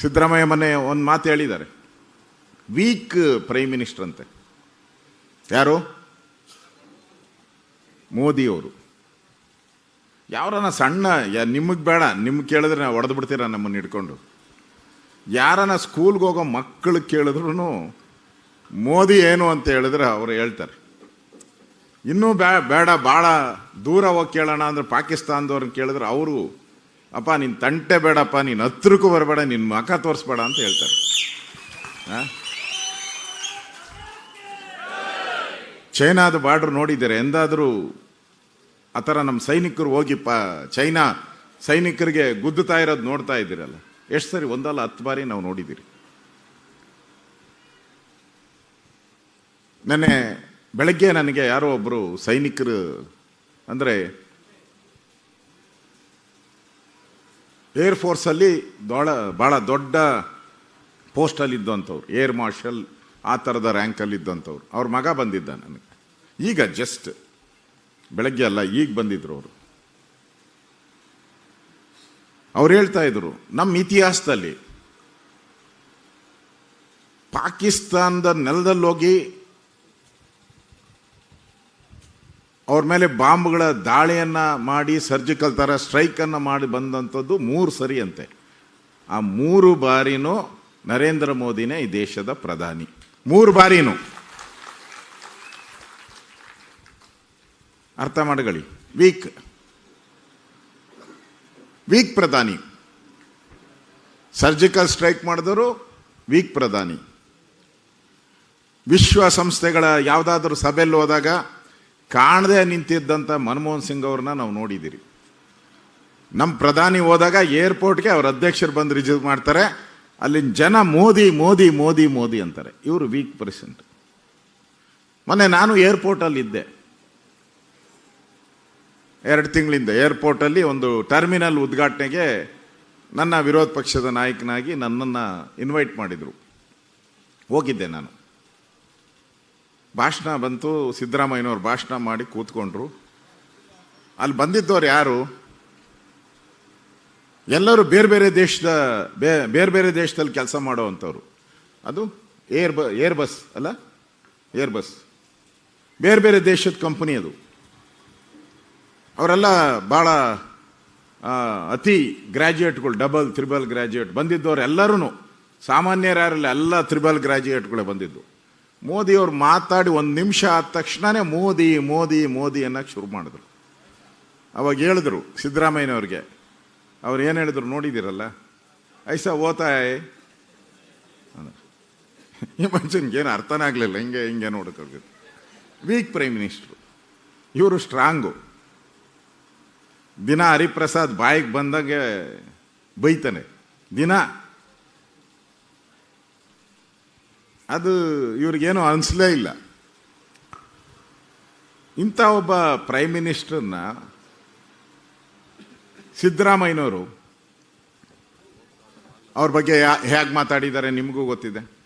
ಸಿದ್ದರಾಮಯ್ಯ ಮೊನ್ನೆ ಒಂದು ಮಾತು ಹೇಳಿದ್ದಾರೆ. ವೀಕ್ ಪ್ರೈಮ್ ಮಿನಿಸ್ಟರ್ ಅಂತೆ. ಯಾರು? ಮೋದಿಯವರು ಯಾರನ್ನ ಸಣ್ಣ ನಿಮಗೆ ಬೇಡ, ನಿಮ್ಗೆ ಕೇಳಿದ್ರೆ ನಾವು ಹೊಡೆದು ಬಿಡ್ತೀರ ನಮ್ಮನ್ನು ಹಿಡ್ಕೊಂಡು? ಯಾರನ್ನ ಸ್ಕೂಲ್ಗೆ ಹೋಗೋ ಮಕ್ಕಳು ಕೇಳಿದ್ರು ಮೋದಿ ಏನು ಅಂತ ಹೇಳಿದ್ರೆ ಅವರು ಹೇಳ್ತಾರೆ. ಇನ್ನೂ ಬ್ಯಾ, ಬೇಡ ಭಾಳ ದೂರ ಹೋಗಿ ಕೇಳೋಣ ಅಂದ್ರೆ ಪಾಕಿಸ್ತಾನದವ್ರನ್ನ ಕೇಳಿದ್ರೆ ಅವರು ಅಪ್ಪ, ನೀನು ತಂಟೆ ಬೇಡಪ್ಪ, ನೀನು ಹತ್ರಕ್ಕೂ ಬರಬೇಡ ನಿನ್ನ ಮಖ ತೋರಿಸ್ಬೇಡ ಅಂತ ಹೇಳ್ತಾರೆ? ಚೈನಾದ ಬಾರ್ಡ್ರ್ ನೋಡಿದ್ದಾರೆ. ಎಂದಾದರೂ ಆ ಥರ ನಮ್ಮ ಸೈನಿಕರು ಹೋಗಿ ಪ ಚೈನಾ ಸೈನಿಕರಿಗೆ ಗುದ್ದುತ್ತಾ ಇರೋದು ನೋಡ್ತಾ ಇದ್ದೀರಲ್ಲ. ಎಷ್ಟು ಸರಿ ಒಂದಲ್ಲ ಹತ್ತು ಬಾರಿ ನಾವು ನೋಡಿದ್ದೀರಿ. ನೆನ್ನೆ ಬೆಳಗ್ಗೆ ನನಗೆ ಯಾರೋ ಒಬ್ಬರು ಸೈನಿಕರು, ಅಂದರೆ ಏರ್ ಫೋರ್ಸಲ್ಲಿ ದೊಡ ಭಾಳ ದೊಡ್ಡ ಪೋಸ್ಟಲ್ಲಿ ಇದ್ದಂಥವ್ರು. ಏರ್ ಮಾರ್ಷಲ್ ಆ ಥರದ ರ್ಯಾಂಕಲ್ಲಿ ಇದ್ದಂಥವ್ರು. ಅವ್ರ ಮಗ ಬಂದಿದ್ದ ನನಗೆ ಈಗ ಜಸ್ಟ್ ಬೆಳಗ್ಗೆ ಅಲ್ಲ, ಈಗ ಬಂದಿದ್ರು ಅವರು. ಅವ್ರು ಹೇಳ್ತಾ ಇದ್ರು ನಮ್ಮ ಇತಿಹಾಸದಲ್ಲಿ ಪಾಕಿಸ್ತಾನದ ನೆಲದಲ್ಲಿ ಹೋಗಿ ಅವ್ರ ಮೇಲೆ ಬಾಂಬ್ಗಳ ದಾಳಿಯನ್ನ ಮಾಡಿ, ಸರ್ಜಿಕಲ್ ಥರ ಸ್ಟ್ರೈಕನ್ನು ಮಾಡಿ ಬಂದಂಥದ್ದು ಮೂರು ಸರಿ ಅಂತೆ. ಆ ಮೂರು ಬಾರಿನೂ ನರೇಂದ್ರ ಮೋದಿನೇ ಈ ದೇಶದ ಪ್ರಧಾನಿ. ಮೂರು ಬಾರಿನೂ. ಅರ್ಥ ಮಾಡಗಳಿ ವೀಕ್. ವೀಕ್ ಪ್ರಧಾನಿ. ಸರ್ಜಿಕಲ್ ಸ್ಟ್ರೈಕ್ ಮಾಡಿದವರು ವೀಕ್ ಪ್ರಧಾನಿ. ವಿಶ್ವಸಂಸ್ಥೆಗಳ ಯಾವುದಾದ್ರೂ ಸಭೆಯಲ್ಲಿ ಹೋದಾಗ ಕಾಣದೆ ನಿಂತಿದ್ದಂಥ ಮನಮೋಹನ್ ಸಿಂಗ್ ಅವ್ರನ್ನ ನಾವು ನೋಡಿದ್ದೀರಿ. ನಮ್ಮ ಪ್ರಧಾನಿ ಹೋದಾಗ ಏರ್ಪೋರ್ಟ್ಗೆ ಅವ್ರ ಅಧ್ಯಕ್ಷರು ಬಂದು ರಿಜೀವ್ ಮಾಡ್ತಾರೆ. ಅಲ್ಲಿನ ಜನ ಮೋದಿ ಮೋದಿ ಮೋದಿ ಮೋದಿ ಅಂತಾರೆ. ಇವರು ವೀಕ್ ಪರ್ಸೆಂಟ್ ಮೊನ್ನೆ ನಾನು ಏರ್ಪೋರ್ಟಲ್ಲಿ ಇದ್ದೆ ಎರಡು ತಿಂಗಳಿಂದ ಏರ್ಪೋರ್ಟಲ್ಲಿ ಒಂದು ಟರ್ಮಿನಲ್ ಉದ್ಘಾಟನೆಗೆ ನನ್ನ ವಿರೋಧ ಪಕ್ಷದ ನಾಯಕನಾಗಿ ನನ್ನನ್ನು ಇನ್ವೈಟ್ ಮಾಡಿದರು. ಹೋಗಿದ್ದೆ ನಾನು. ಭಾಷಣ ಬಂತು, ಸಿದ್ದರಾಮಯ್ಯನವ್ರು ಭಾಷಣ ಮಾಡಿ ಕೂತ್ಕೊಂಡ್ರು. ಅಲ್ಲಿ ಬಂದಿದ್ದವ್ರು ಯಾರು? ಎಲ್ಲರೂ ಬೇರೆ ಬೇರೆ ದೇಶದ ಬೇರೆ ಬೇರೆ ದೇಶದಲ್ಲಿ ಕೆಲಸ ಮಾಡೋವಂಥವ್ರು ಅದು ಏರ್ ಬ, ಏರ್ ಬಸ್ ಅಲ್ಲ? Airbus. ಬೇರೆ ಬೇರೆ ದೇಶದ ಕಂಪನಿ ಅದು. ಅವರೆಲ್ಲ ಭಾಳ ಅತಿ ಗ್ರ್ಯಾಜುಯೇಟ್ಗಳು ಡಬಲ್, ತ್ರಿಬಲ್ ಗ್ರ್ಯಾಜುಯೇಟ್ ಬಂದಿದ್ದವ್ರು ಎಲ್ಲರೂ ಸಾಮಾನ್ಯರಾರಲ್ಲ ಎಲ್ಲ ತ್ರಿಬಲ್ ಗ್ರ್ಯಾಜುಯೇಟ್ಗಳೇ ಬಂದಿದ್ದು. ಮೋದಿಯವ್ರು ಮಾತಾಡಿ ಒಂದು ನಿಮಿಷ ಆದ ತಕ್ಷಣನೇ ಮೋದಿ ಮೋದಿ ಮೋದಿ ಅನ್ನೋಕ್ಕೆ ಶುರು ಮಾಡಿದ್ರು. ಅವಾಗ ಹೇಳಿದ್ರು ಸಿದ್ದರಾಮಯ್ಯನವ್ರಿಗೆ. ಅವ್ರು ಏನು ಹೇಳಿದ್ರು ನೋಡಿದ್ದೀರಲ್ಲ? ಐಸಾ ಓತಾಯ್. ಈ ಮನುಷ್ಯನಿಗೇನು ಅರ್ಥನೇ ಆಗಲಿಲ್ಲ. ಹಿಂಗೆ ಹಿಂಗೆ ನೋಡ್ಕೊಳ್ಬೇಕು ವೀಕ್ ಪ್ರೈಮ್ ಮಿನಿಸ್ಟ್ರು. ಇವರು ಸ್ಟ್ರಾಂಗು. ದಿನ ಹರಿಪ್ರಸಾದ್ ಬಾಯಿಗೆ ಬಂದಾಗೆ ಬೈತಾನೆ. ದಿನ ಅದು ಇವ್ರಿಗೇನು ಅನಿಸ್ಲೇ ಇಲ್ಲ. ಇಂಥ ಒಬ್ಬ ಪ್ರೈಮ್ ಮಿನಿಸ್ಟರ್ನ ಸಿದ್ದರಾಮಯ್ಯನವರು ಅವ್ರ ಬಗ್ಗೆ ಹೇಗೆ ಮಾತಾಡಿದ್ದಾರೆ ನಿಮಗೂ ಗೊತ್ತಿದೆ.